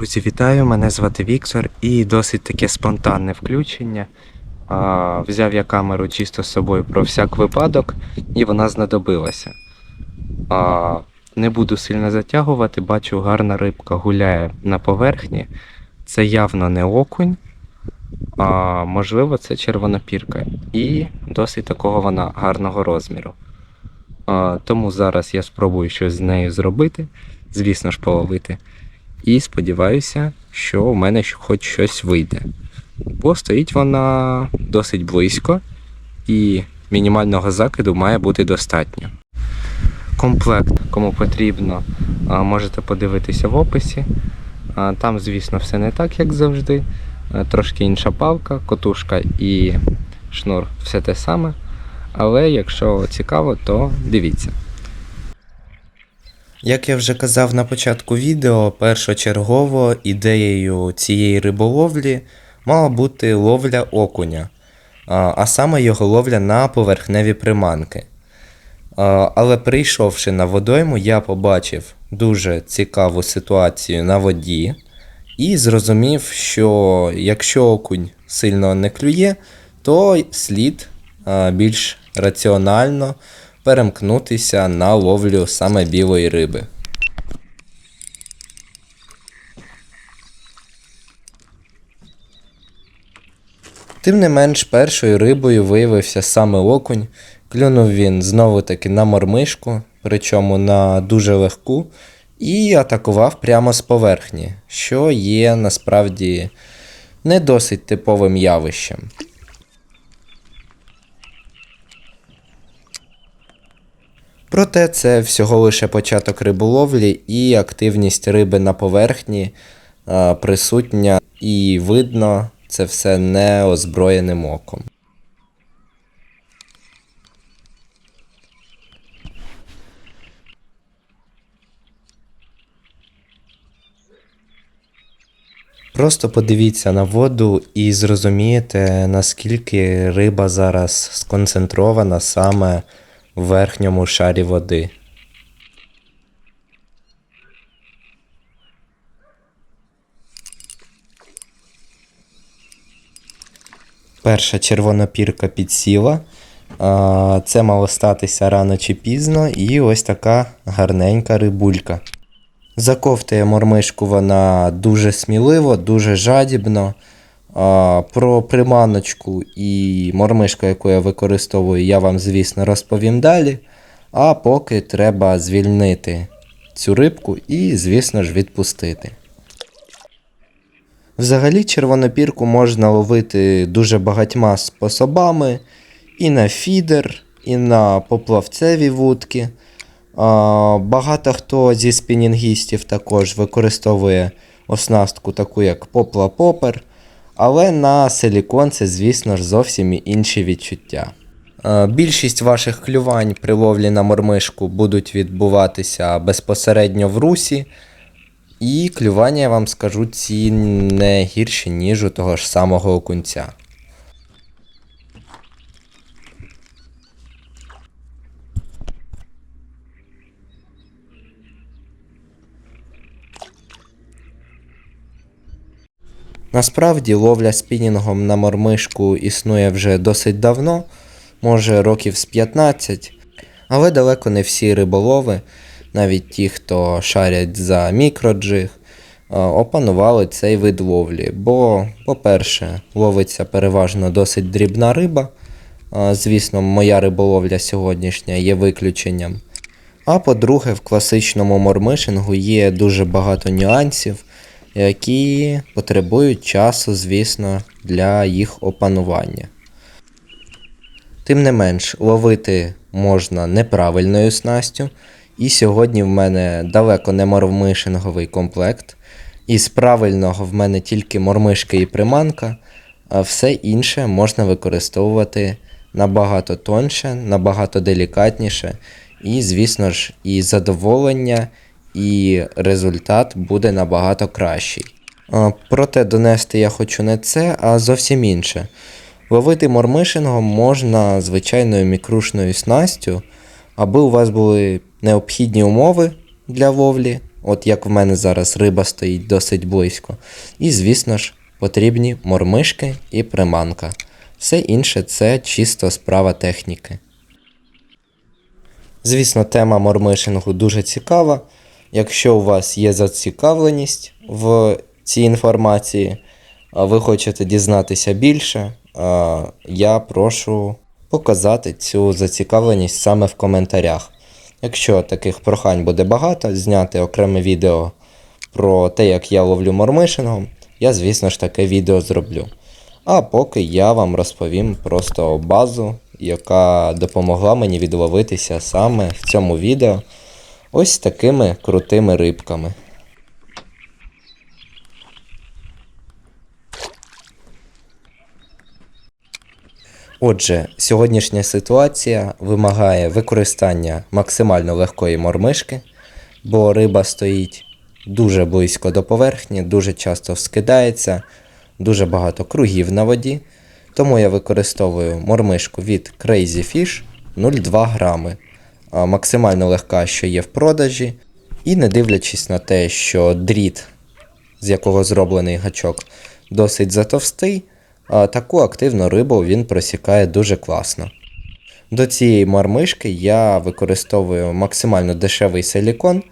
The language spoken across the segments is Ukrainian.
Друзі, вітаю! Мене звати Віктор і досить таке спонтанне включення. А, взяв я камеру чисто з собою про всяк випадок, і вона знадобилася. А, не буду сильно затягувати, бачу, гарна рибка гуляє на поверхні. Це явно не окунь, а можливо, це червонопірка. І досить такого вона гарного розміру. А, тому зараз я спробую щось з нею зробити, звісно ж, половити. І сподіваюся, що у мене хоч щось вийде. Бо стоїть вона досить близько, і мінімального закиду має бути достатньо. Комплект, кому потрібно, можете подивитися в описі. Там, звісно, все не так, як завжди. Трошки інша палка, котушка і шнур все те саме. Але якщо цікаво, то дивіться. Як я вже казав на початку відео, першочергово ідеєю цієї риболовлі мала бути ловля окуня, а саме його ловля на поверхневі приманки. Але прийшовши на водойму, я побачив дуже цікаву ситуацію на воді і зрозумів, що якщо окунь сильно не клює, то слід більш раціонально перемкнутися на ловлю саме білої риби. Тим не менш, першою рибою виявився саме окунь. Клюнув він знову таки на мормишку, причому на дуже легку, і атакував прямо з поверхні, що є насправді не досить типовим явищем. Проте це всього лише початок риболовлі і активність риби на поверхні присутня, і видно це все неозброєним оком. Просто подивіться на воду і зрозумієте, наскільки риба зараз сконцентрована саме верхньому шарі води. Перша червонопірка підсіла. Це мало статися рано чи пізно, і ось така гарненька рибулька. Заковтує мормишку вона дуже сміливо, дуже жадібно. А, Про приманочку і мормишку, яку я використовую, я вам, звісно, розповім далі. А поки треба звільнити цю рибку і, звісно ж, відпустити. Взагалі червонопірку можна ловити дуже багатьма способами: і на фідер, і на поплавцеві вудки. А, Багато хто зі спінінгістів також використовує оснастку, таку як попла-попер, але на силікон це, звісно ж, зовсім інші відчуття. Е, Більшість ваших клювань при ловлі на мормишку будуть відбуватися безпосередньо в русі, і клювання, я вам скажу, ці не гірші, ніж у того ж самого окунця. Насправді ловля спінінгом на мормишку існує вже досить давно, може років з 15, але далеко не всі риболови, навіть ті, хто шарять за мікроджиг, е, опанували цей вид ловлі. Бо, по-перше, ловиться переважно досить дрібна риба. е, Звісно, моя риболовля сьогоднішня є виключенням. А по-друге, в класичному мормишингу є дуже багато нюансів, які потребують часу, звісно, для їх опанування. Тим не менш, ловити можна неправильною снастю, і сьогодні в мене далеко не мормишинговий комплект. Із правильного в мене тільки мормишка і приманка, а все інше можна використовувати набагато тоньше, набагато делікатніше, і, звісно ж, і задоволення, і результат буде набагато кращий. Проте донести я хочу не це, а зовсім інше. Ловити мормишингом можна звичайною мікрушною снастю, аби у вас були необхідні умови для ловлі, от як в мене зараз риба стоїть досить близько. І, звісно ж, потрібні мормишки і приманка. Все інше це чисто справа техніки. Звісно, тема мормишингу дуже цікава. Якщо у вас є зацікавленість в цій інформації, ви хочете дізнатися більше, я прошу показати цю зацікавленість саме в коментарях. Якщо таких прохань буде багато, зняти окреме відео про те, як я ловлю мормишингом, я, звісно ж, таке відео зроблю. А поки я вам розповім просто базу, яка допомогла мені відловитися саме в цьому відео ось такими крутими рибками. Отже, сьогоднішня ситуація вимагає використання максимально легкої мормишки, бо риба стоїть дуже близько до поверхні, дуже часто вскидається, дуже багато кругів на воді. Тому я використовую мормишку від Crazy Fish 0,2 грами, максимально легка, що є в продажі. І не дивлячись на те, що дріт, з якого зроблений гачок, досить затовстий, таку активну рибу він просікає дуже класно. До цієї мармишки я використовую максимально дешевий силікон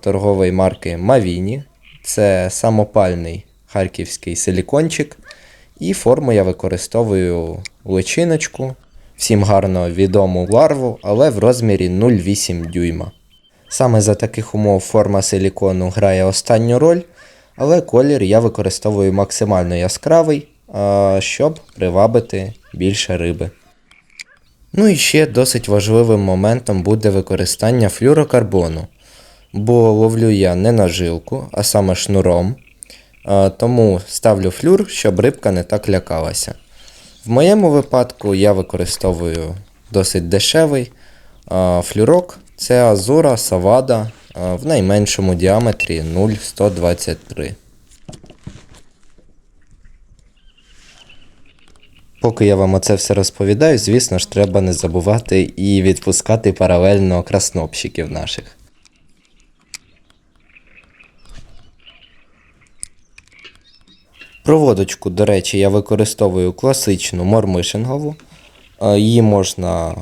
торгової марки Mavini. Це самопальний харківський силікончик. І форму я використовую личиночку, всім гарно відому ларву, але в розмірі 0,8 дюйма. Саме за таких умов форма силікону грає останню роль, але колір я використовую максимально яскравий, щоб привабити більше риби. Ну і ще досить важливим моментом буде використання флюрокарбону, бо ловлю я не на жилку, а саме шнуром. Тому ставлю флюр, щоб рибка не так лякалася. В моєму випадку я використовую досить дешевий флюрок. Це Азура Савада в найменшому діаметрі 0,123. Поки я вам оце все розповідаю, звісно ж, треба не забувати і відпускати паралельно краснопщиків наших. Проводочку, до речі, я використовую класичну мормишингову. Е, Її можна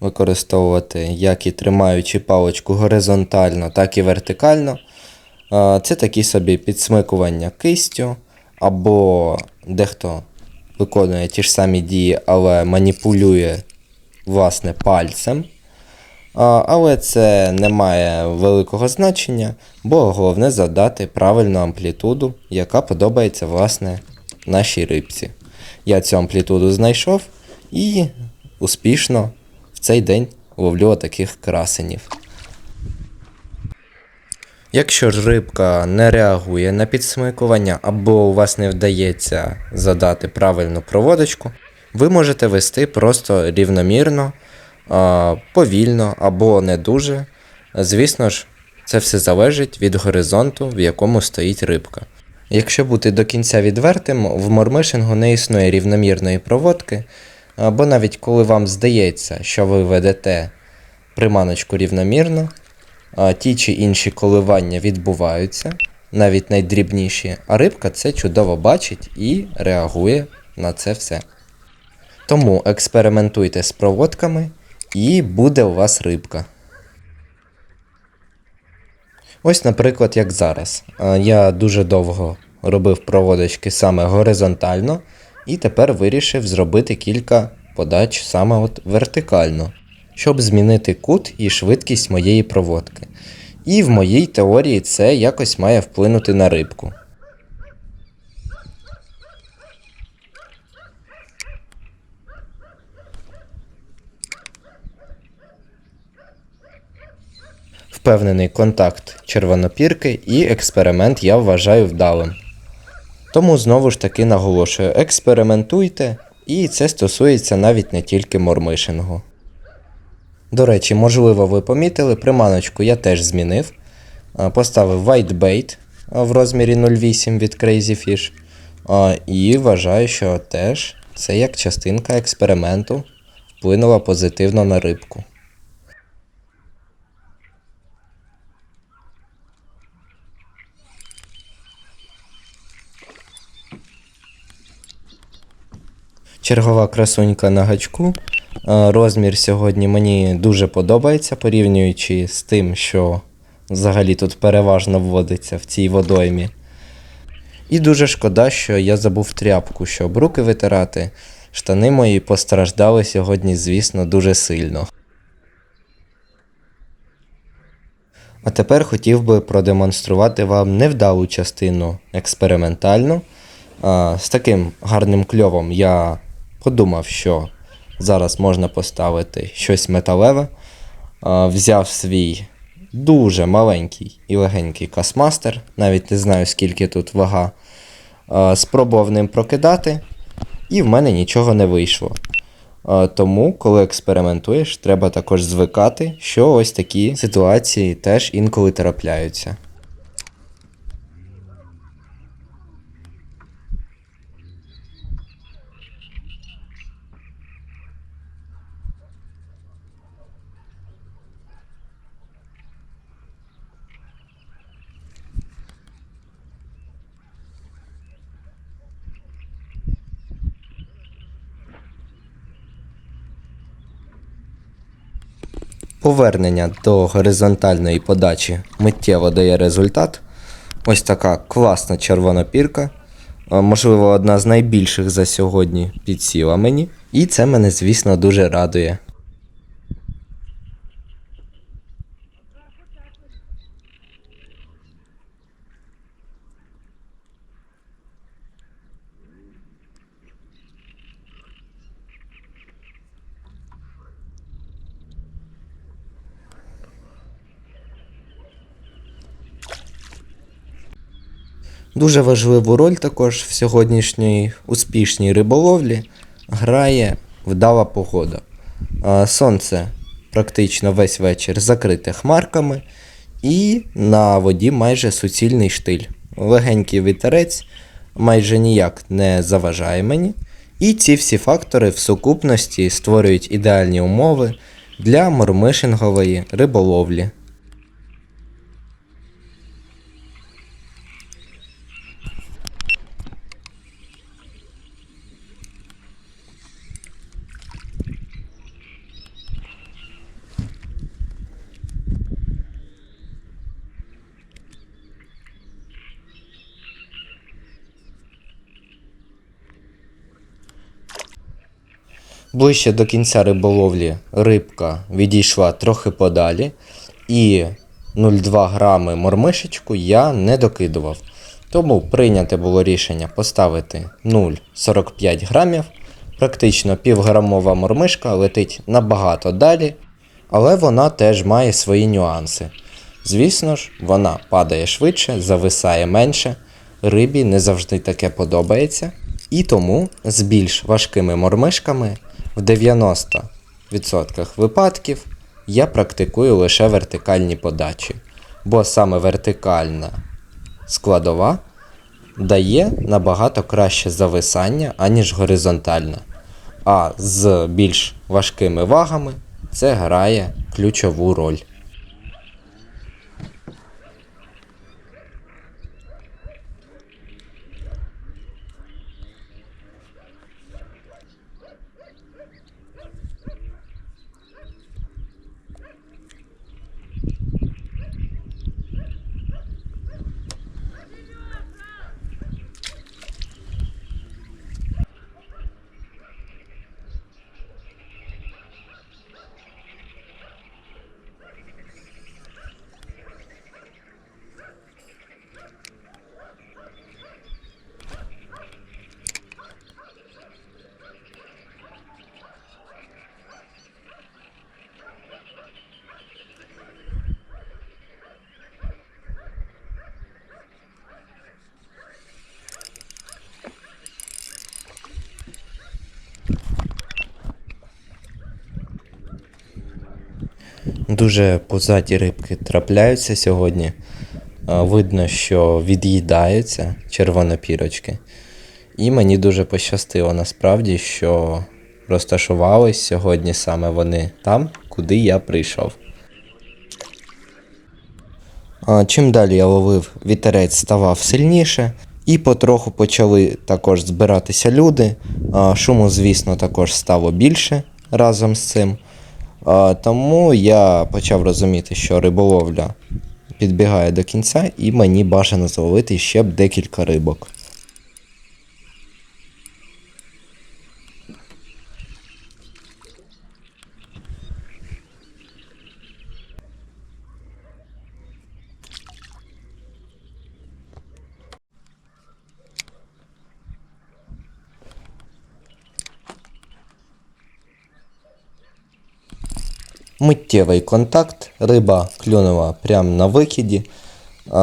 використовувати як і тримаючи паличку горизонтально, так і вертикально. Е, Це такі собі підсмикування кистю, або дехто виконує ті ж самі дії, але маніпулює власне пальцем. Але це не має великого значення, бо головне задати правильну амплітуду, яка подобається власне нашій рибці. Я цю амплітуду знайшов і успішно в цей день ловлю таких красенів. Якщо ж рибка не реагує на підсмикування або у вас не вдається задати правильну проводочку, ви можете вести просто рівномірно, повільно або не дуже. Звісно ж, це все залежить від горизонту, в якому стоїть рибка. Якщо бути до кінця відвертим, в мормишингу не існує рівномірної проводки, а, бо навіть коли вам здається, що ви ведете приманочку рівномірно, ті чи інші коливання відбуваються, навіть найдрібніші, а рибка це чудово бачить і реагує на це все. Тому експериментуйте з проводками, і буде у вас рибка. Ось, наприклад, як зараз. Я дуже довго робив проводочки саме горизонтально, і тепер вирішив зробити кілька подач саме от вертикально, щоб змінити кут і швидкість моєї проводки. І в моїй теорії це якось має вплинути на рибку. Впевнений контакт червонопірки і експеримент я вважаю вдалим. Тому знову ж таки наголошую, експериментуйте, і це стосується навіть не тільки мормишингу. До речі, можливо, ви помітили, приманочку я теж змінив. Поставив whitebait в розмірі 0,8 від Crazy Fish. І вважаю, що теж це як частинка експерименту вплинула позитивно на рибку. Чергова красунька на гачку. Е, Розмір сьогодні мені дуже подобається, порівнюючи з тим, що взагалі тут переважно вводиться в цій водоймі. І дуже шкода, що я забув тряпку, щоб руки витирати. Штани мої постраждали сьогодні, звісно, дуже сильно. А тепер хотів би продемонструвати вам невдалу частину експериментальну. А, з таким гарним кльовом я подумав, що зараз можна поставити щось металеве. Взяв свій дуже маленький і легенький касмастер, навіть не знаю скільки тут вага. Спробував ним прокидати, і в мене нічого не вийшло. Тому, коли експериментуєш, треба також звикати, що ось такі ситуації теж інколи трапляються. Повернення до горизонтальної подачі миттєво дає результат. Ось така класна червона пірка. Можливо, одна з найбільших за сьогодні підсіла мені. І це мене, звісно, дуже радує. Дуже важливу роль також в сьогоднішній успішній риболовлі грає вдала погода. Сонце практично весь вечір закрите хмарками, і на воді майже суцільний штиль. Легенький вітерець майже ніяк не заважає мені. І ці всі фактори в сукупності створюють ідеальні умови для мормишингової риболовлі. Ближче до кінця риболовлі рибка відійшла трохи подалі, і 0,2 грами мормишечку я не докидував. Тому прийняте було рішення поставити 0,45 грамів. Практично півграмова мормишка летить набагато далі, але вона теж має свої нюанси. Звісно ж, вона падає швидше, зависає менше, рибі не завжди таке подобається. І тому з більш важкими мормишками в 90% випадків я практикую лише вертикальні подачі, бо саме вертикальна складова дає набагато краще зависання, аніж горизонтальна. А з більш важкими вагами це грає ключову роль. Дуже позаті рибки трапляються сьогодні. Видно, що від'їдаються червонопірочки. І мені дуже пощастило насправді, що розташувались сьогодні саме вони там, куди я прийшов. Чим далі я ловив, вітерець ставав сильніше, І потроху почали також збиратися люди. Шуму, звісно, також стало більше разом з цим. Тому я почав розуміти, що риболовля підбігає до кінця, і мені бажано зловити ще б декілька рибок. Миттєвий контакт, риба клюнула прямо на викиді.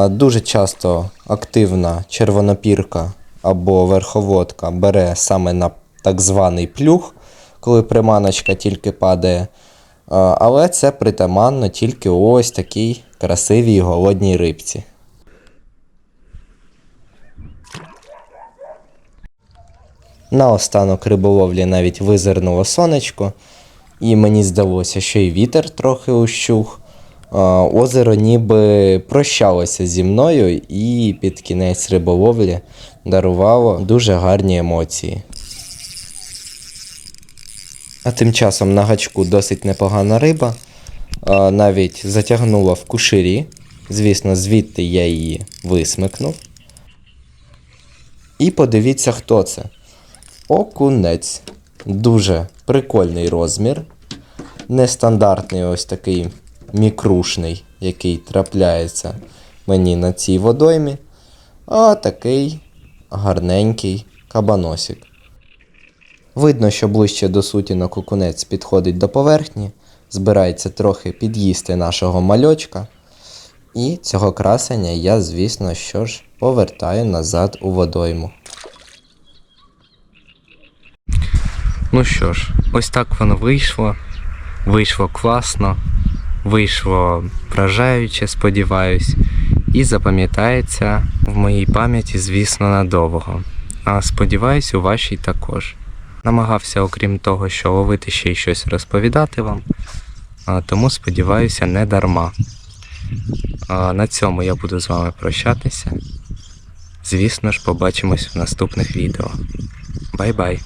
Дуже часто активна червонопірка або верховодка бере саме на так званий плюх, коли приманочка тільки падає. Але це притаманно тільки ось такій красивій голодній рибці. На останок риболовлі навіть визирнуло сонечко, і мені здалося, що і вітер трохи ущух. Озеро ніби прощалося зі мною і під кінець риболовлі дарувало дуже гарні емоції. А тим часом на гачку досить непогана риба. Навіть затягнула в куширі. Звісно, звідти я її висмикнув. І подивіться, хто це. Окунець. Дуже прикольний розмір. Нестандартний ось такий мікрушний, який трапляється мені на цій водоймі. А такий гарненький кабаносик. Видно, що ближче до сутінок окунець підходить до поверхні, збирається трохи під'їсти нашого мальочка. І цього красення я, звісно, що ж, повертаю назад у водойму. Ну що ж, ось так воно вийшло. Вийшло класно, вийшло вражаюче, сподіваюсь, і запам'ятається в моїй пам'яті, звісно, надовго. А сподіваюсь, у вашій також. Намагався, окрім того, що ловити ще й щось розповідати вам, тому сподіваюся, не дарма. На цьому я буду з вами прощатися. Звісно ж, побачимось в наступних відео. Бай-бай!